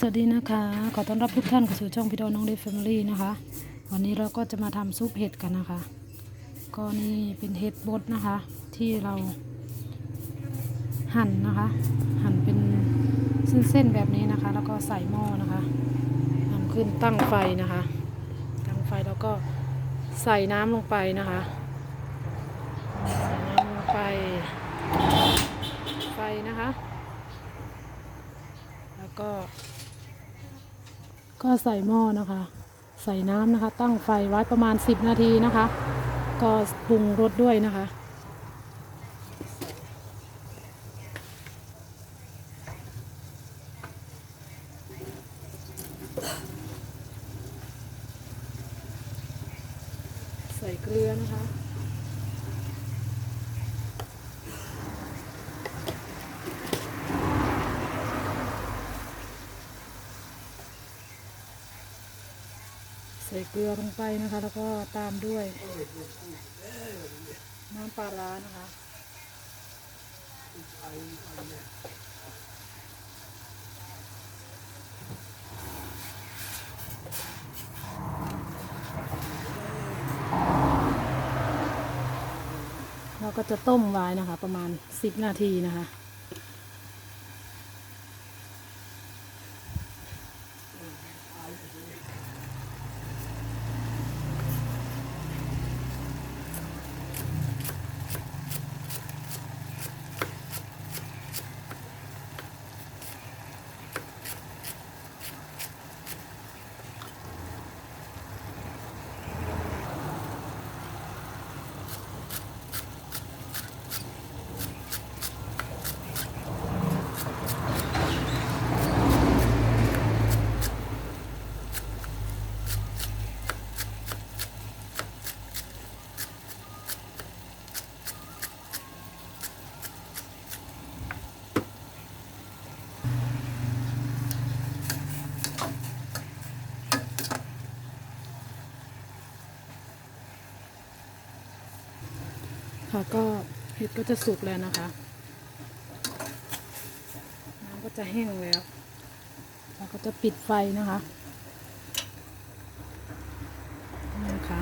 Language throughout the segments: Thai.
สวัสดีนะคะ ขอต้อนรับทุกท่านเข้าสู่ช่องพี่ดอน้องเดฟแฟมิลี่นะคะ วันนี้เราก็จะมาทำซุปเห็ดกันนะคะ ก็นี่เป็นเห็ดบดนะคะ ที่เราหั่นนะคะ หั่นเป็นเส้นๆแบบนี้นะคะ แล้วก็ใส่หม้อนะคะทำขึ้นตั้งไฟนะคะ ตั้งไฟแล้วก็ใส่น้ำลงไปนะคะใส่น้ำลงไป ไฟนะคะ แล้วก็ ก็ใส่หม้อนะคะ ใส่น้ำนะคะ ตั้งไฟไว้ประมาณ 10 นาทีนะคะ ก็ปรุงรสด้วยนะคะใส่เกลือนะคะ ใส่เกลือลงไปนะคะ แล้วก็ตามด้วย น้ำปลาร้านะคะเราก็จะต้มไว้นะคะ ประมาณ 10 นาทีนะคะ ค่ะก็เห็ดก็จะสุกแล้วนะคะ น้ำก็จะแห้งแล้วเราก็จะปิดไฟนะคะนี่นะคะ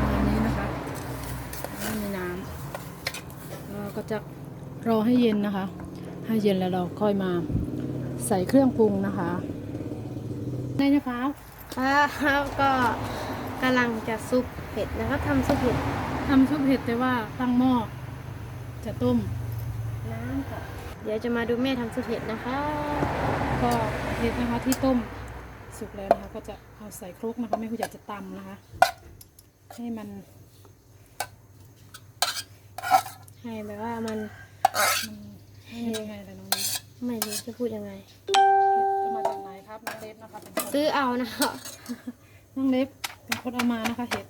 ประมาณนี้นะคะไม่มีน้ำเราก็จะรอให้เย็นนะคะ ให้เย็นแล้วเราค่อยมาใส่เครื่องปรุงนะคะได้นะคะครับก็กำลังจะซุปเห็ดนะครับทำซุปเห็ด ทำซุปเห็ดแต่ว่าตั้งหม้อจะต้ม น้ำก่อนเดี๋ยวจะมาดูแม่ทำซุปเห็ดนะคะ ก็เห็ดนะคะที่ต้มสุกแล้วนะคะ ก็จะเอาใส่ครกนะคะไม่คุณอยากจะตำนะคะ ให้มัน ให้แบบว่ามันมันให้ยังไงล่ะน้องเล็กไม่รู้จะพูดยังไง เห็ดจะมาจากไหนครับน้องเล็กนะคะเป็นคนซื้อเอานะครับน้องเล็กเป็นคนเอามานะคะเห็ด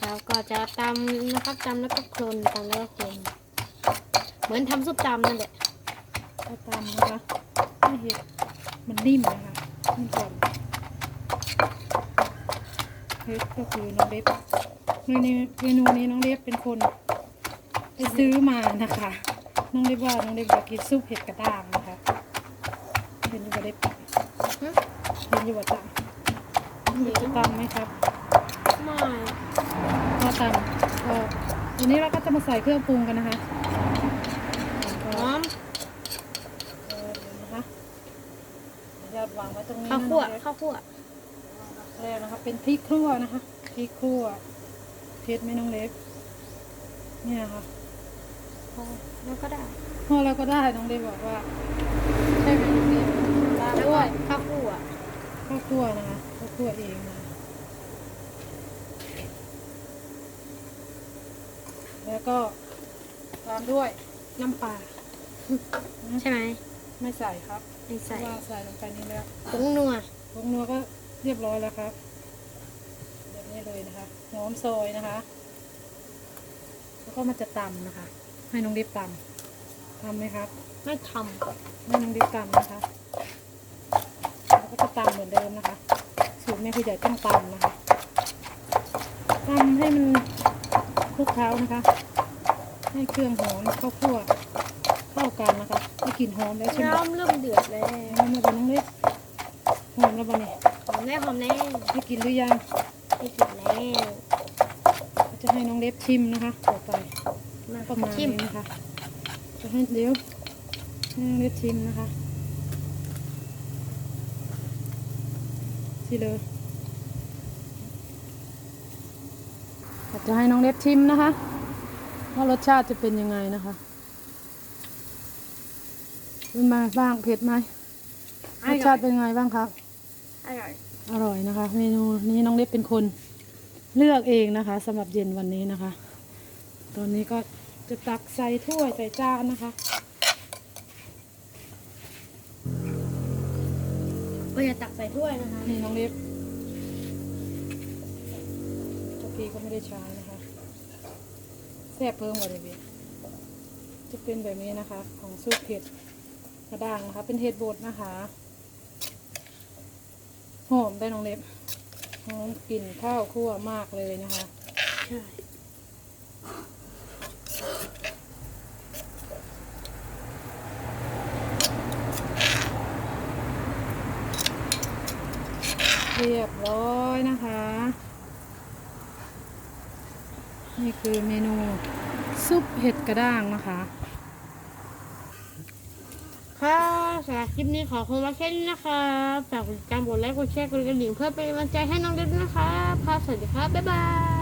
แล้ว ก็จะตำนะครับตำแล้วก็โคลนตำแล้วก็โคลนเหมือนทำซุปตำนั่นแหละก็ตำนะคะให้เห็ดมันนิ่มนะคะนิ่มก่อนเห็ดก็คือน้องเล็กในเมนูนี้น้องเล็กเป็นคนไปซื้อมานะคะ น้องเล็กว่าน้องเล็กอยากกินซุปเห็ดกระด้างนะคะเห็นอยู่ว่าเล็กหึเห็นอยู่ว่าตำอยากจะตำไหมครับไม่ ก็ตำก็วันนี้เราก็จะมาใส่เครื่องปรุงกันนะคะหก็อมเออเดี๋ยวนะคะเดี๋ยววางไว้ตรงนี้ข้าวนะคั่วน้องเล็กข้าวคั่วแล้วนะคะเป็นพริกคั่วนะคะพริกคั่วเผ็ดไหมน้องเล็กเนี่ยค่ะพอแล้วก็ได้พอเราก็ได้น้องเล็กบอกว่าใช่ไหมน้องเล็กตามแล้วด้ก็วยข้าวคั่วข้าวคั่วนะคะข้าวคั่วเองนะ แล้วก็ตามด้วยน้ำปลาใช่ไหมไม่ใส่ครับไม่เพใส่ราะว่าใส่ลงไปนี่แล้วผงนัวผงนัวก็เรียบร้อยแล้วครับแบบนี้เลยนะคะหอมซอยนะคะ แล้วก็มันจะตำนะคะ ให้น้องดิบตำทำไหมครับ ไม่ทให้น้องดิบตำนะคะ แล้วก็จะตำเหมือนเดิมนะคะ สูตรแม่ผู้ใหญ่ต้องตำนะคะตำให้มัน คลุกเคล้านะคะ ให้เครื่องหอมข้าวคั่วเข้ากันนะคะได้กลิ่นหอมแล้วใช่ไหมน้ำเริ่มเดือดแล้วหอมแล้วบน้องเล็กหอมแล้วบเนี่ยหอมแน่หอมแน่ได้กินหรือยังได้กลิ่นแล้วจะให้น้องเล็บชิมนะคะต่อไปมาประมาณชิมนี้นะคะ จะให้เดี๋ยวให้น้องเล็บชิมนะคะสิเลย จะให้น้องเล็บชิมนะคะ ว่ารสชาติจะเป็นยังไงนะคะเป็นมาบ้างเผ็ดไหมรสชาติเป็นยังไงบ้างครับ อร่อย อร่อยนะคะ เมนูนี้น้องเล็บเป็นคนเลือกเองนะคะสำหรับเย็นวันนี้นะคะ ตอนนี้ก็จะตักใส่ถ้วยใส่จานนะคะก็จะตักใส่ถ้วยนะคะ นี่น้องเล็บีก็ไม่ได้ใช้นะคะแซ่บเพิ่มกว่าเดิมอีกจะเป็นแบบนี้นะคะ ของซุปเห็ดกระด้างนะคะ เป็นเห็ดบดนะคะหอมได้น้องเล็บหอมกลิ่นข้าวคั่วมากเลยนะคะใช่เรียบร้อยนะคะ นี่คือเมนูซุปเห็ดกระด้างนะคะ ค่ะสำหรับคลิปนี้ขอคุณมาแค่นี้นะคะฝากกดติดตามกดไลค์กดแชร์กดกระดิ่งเพื่อเป็นกำลังใจให้น้องเด็ดนะคะค่ะสวัสดีครับบ๊ายบาย